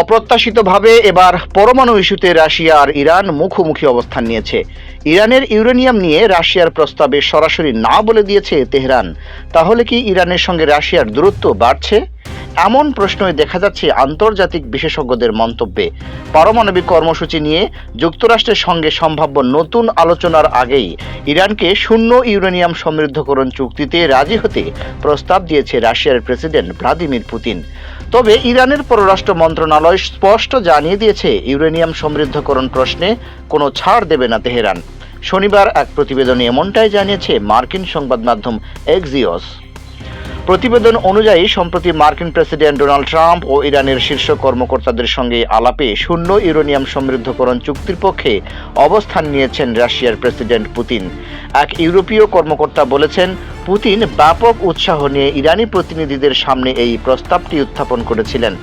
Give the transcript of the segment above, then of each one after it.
অপ্রত্যাশিতভাবে এবার পরমাণু ইস্যুতে রাশিয়া আর ইরান মুখোমুখি অবস্থান নিয়েছে। ইরানের ইউরেনিয়াম নিয়ে রাশিয়ার প্রস্তাবে সরাসরি না বলে দিয়েছে তেহরান। তাহলে কি ইরানের সঙ্গে রাশিয়ার দূরত্ব বাড়ছে? এমন প্রশ্নই দেখা যাচ্ছে আন্তর্জাতিক বিশেষজ্ঞদের মন্তব্যে। পারমাণবিক কর্মসূচি নিয়ে যুক্তরাষ্ট্রের সঙ্গে সম্ভাব্য নতুন আলোচনার আগেই ইরানকে শূন্য ইউরেনিয়াম সমৃদ্ধকরণ চুক্তিতে রাজি হতে প্রস্তাব দিয়েছে রাশিয়ার প্রেসিডেন্ট ভ্লাদিমির পুতিন। তবে ইরানের পররাষ্ট্র মন্ত্রণালয় স্পষ্ট জানিয়ে দিয়েছে, ইউরেনিয়াম সমৃদ্ধকরণ প্রশ্নে কোনো ছাড় দেবে না তেহরান। শনিবার এক প্রতিবেদনে এমনটাই জানিয়েছে মার্কিন সংবাদ মাধ্যম এক্সিওস। প্রতিবেদন অনুযায়ী, সম্প্রতি মার্কিন প্রেসিডেন্ট ডোনাল্ড ট্রাম্প ও ইরানের শীর্ষ কর্মকর্তাদের সঙ্গে আলাপে শূন্য ইউরেনিয়াম সমৃদ্ধকরণ চুক্তির পক্ষে অবস্থান নিয়েছেন রাশিয়ার প্রেসিডেন্ট পুতিন। এক ইউরোপীয় কর্মকর্তা বলেছেন, পুতিন ব্যাপক উৎসাহ নিয়ে ইরানি প্রতিনিধিদের সামনে এই প্রস্তাবটি উত্থাপন করেছিলেন।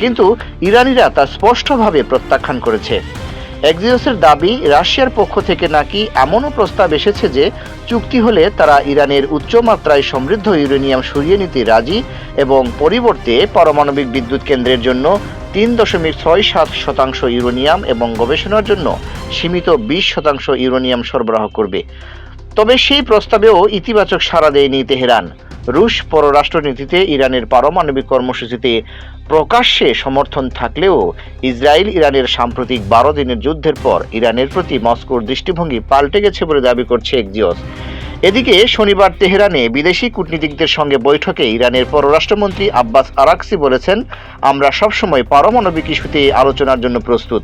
কিন্তু ইরানিরা তা স্পষ্টভাবে প্রত্যাখ্যান করেছে। এক্সিওসের দাবি, রাশিয়ার পক্ষ থেকে নাকি এমনও প্রস্তাব এসেছে যে চুক্তি হলে তারা ইরানের উচ্চমাত্রায় সমৃদ্ধ ইউরেনিয়াম সরিয়ে নিতে রাজি এবং পরিবর্তে পারমাণবিক বিদ্যুৎ কেন্দ্রের জন্য তিন দশমিক ছয় সাত শতাংশ ইউরেনিয়াম এবং গবেষণার জন্য সীমিত বিশ শতাংশ ইউরেনিয়াম সরবরাহ করবে। তবে সেই প্রস্তাবেও ইতিবাচক সাড়া দেয়নি তেহরান। রুশ পররাষ্ট্রনীতিতে ইরানের পারমাণবিক কর্মসূচিতে প্রকাশ্যে সমর্থন থাকলেও ইসরায়েল ইরানের সাম্প্রতিক বারো দিনের যুদ্ধের পর ইরানের প্রতি মস্কোর দৃষ্টিভঙ্গি পাল্টে গেছে বলে দাবি করছে এক্সিওস। এদিকে শনিবার তেহরানে বিদেশি কূটনীতিকদের সঙ্গে বৈঠকে ইরানের পররাষ্ট্রমন্ত্রী আব্বাস আরাকসি বলেছেন, আমরা সবসময় পারমাণবিক ইস্যুতে আলোচনার জন্য প্রস্তুত।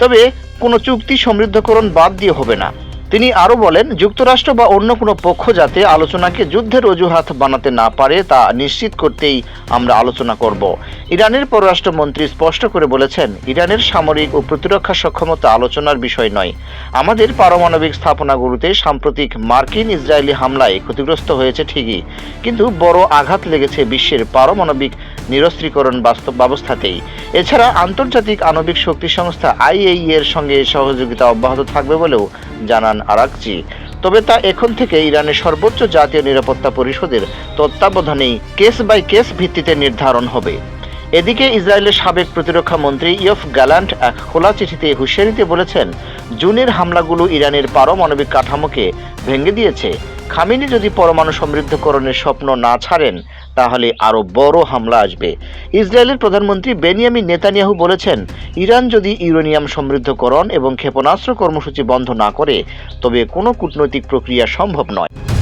তবে কোনো চুক্তি সমৃদ্ধকরণ বাদ দিয়ে হবে না। তিনি আরও বলেন, যুক্তরাষ্ট্র বা অন্য কোনো পক্ষ যাতে আলোচনাকে যুদ্ধের অজুহাত বানাতে না পারে, তা নিশ্চিত করতেই আমরা আলোচনা করব। ইরানের পররাষ্ট্রমন্ত্রী স্পষ্ট করে বলেছেন, ইরানের সামরিক ও প্রতিরক্ষা সক্ষমতা আলোচনার বিষয় নয়। আমাদের পারমাণবিক স্থাপনাগুলোতে সাম্প্রতিক মার্কিন ইসরায়েলি হামলায় ক্ষতিগ্রস্ত হয়েছে ঠিকই, কিন্তু বড় আঘাত লেগেছে বিশ্বের পারমাণবিক নিরস্ত্রীকরণ বাস্তব ব্যবস্থাতেই। এছাড়া আন্তর্জাতিক আণবিক শক্তি সংস্থা আইএই এর সঙ্গে সহযোগিতা অব্যাহত থাকবে বলেও জানান আরাকচি। তবে তা এখন থেকে ইরানের সর্বোচ্চ জাতীয় নিরাপত্তা পরিষদের তত্ত্বাবধানেই কেস বাই কেস ভিত্তিতে নির্ধারণ হবে। এদিকে ইসরায়েলের সাবেক প্রতিরক্ষা মন্ত্রী ইয়ফ গ্যালান্ট এক খোলা চিঠিতে হুঁশিয়ারিতে বলেছেন, জুনের হামলাগুলো ইরানের পারমাণবিক কাঠামোকে ভেঙে দিয়েছে। খামিনি যদি পরমাণু সমৃদ্ধকরণের স্বপ্ন না ছাড়েন তাহলে আরও বড় হামলা আসবে। ইসরায়েলের প্রধানমন্ত্রী বেনিয়ামিন নেতানিয়াহু বলেছেন, ইরান যদি ইউরেনিয়াম সমৃদ্ধকরণ এবং ক্ষেপণাস্ত্র কর্মসূচি বন্ধ না করে, তবে কোনো কূটনৈতিক প্রক্রিয়া সম্ভব নয়।